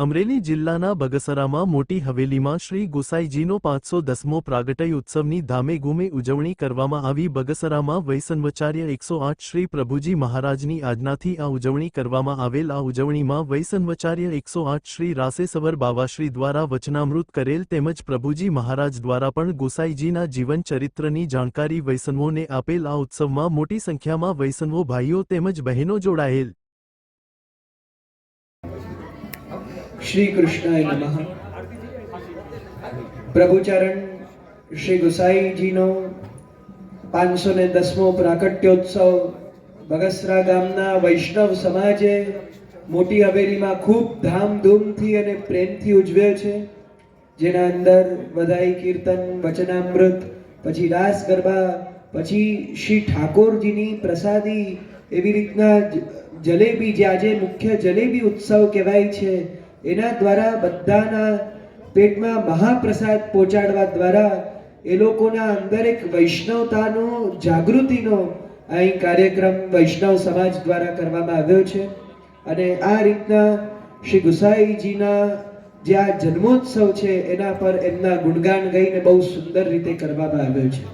અમરેલી જિલ્લાના બગસરામાં મોટી હવેલીમાં શ્રી ગોસાઈજીનો પાંચસો દસમો પ્રાગટય ઉત્સવની ધામેગુમે ઉજવણી કરવામાં આવી. બગસરામાં વૈસન્વચાર્ય એકસો આઠ શ્રી પ્રભુજી મહારાજની આજ્ઞાથી આ ઉજવણી કરવામાં આવેલ. આ ઉજવણીમાં વૈસન્વચાર્ય એકસો આઠ શ્રી રાસેસવર બાવાશ્રી દ્વારા વચનામૃત કરેલ તેમજ પ્રભુજી મહારાજ દ્વારા પણ ગોસાઈજીના જીવન ચરિત્રની જાણકારી વૈસન્વોને આપેલ. આ ઉત્સવમાં મોટી સંખ્યામાં વૈસન્વો ભાઈઓ તેમજ બહેનો જોડાયેલ. શ્રી કૃષ્ણાય નમઃ. પ્રભુચરણ શ્રી ગુસાઈજીનો પાંચસો ને દસમો પ્રાકટ્યોત્સવ બગસરા ગામના વૈષ્ણવ સમાજે મોટી હવેલીમાં ખૂબ ધામધૂમથી અને પ્રેમથી ઉજવ્યો છે. જેના અંદર વધાઈ કીર્તન, વચનામૃત, પછી રાસ ગરબા, પછી શ્રી ઠાકોરજીની પ્રસાદી એવી રીતના જલેબી જે આજે મુખ્ય જલેબી ઉત્સવ કહેવાય છે. એના દ્વારા બધાના પેટમાં મહાપ્રસાદ પહોંચાડવા દ્વારા એ લોકોના અંદર એક વૈષ્ણવતાનો જાગૃતિનો અહીં કાર્યક્રમ વૈષ્ણવ સમાજ દ્વારા કરવામાં આવ્યો છે. અને આ રીતના શ્રી ગુસાઈજીના જે આ જન્મોત્સવ છે, એના પર એમના ગુણગાન ગઈને બહુ સુંદર રીતે કરવામાં આવ્યો છે.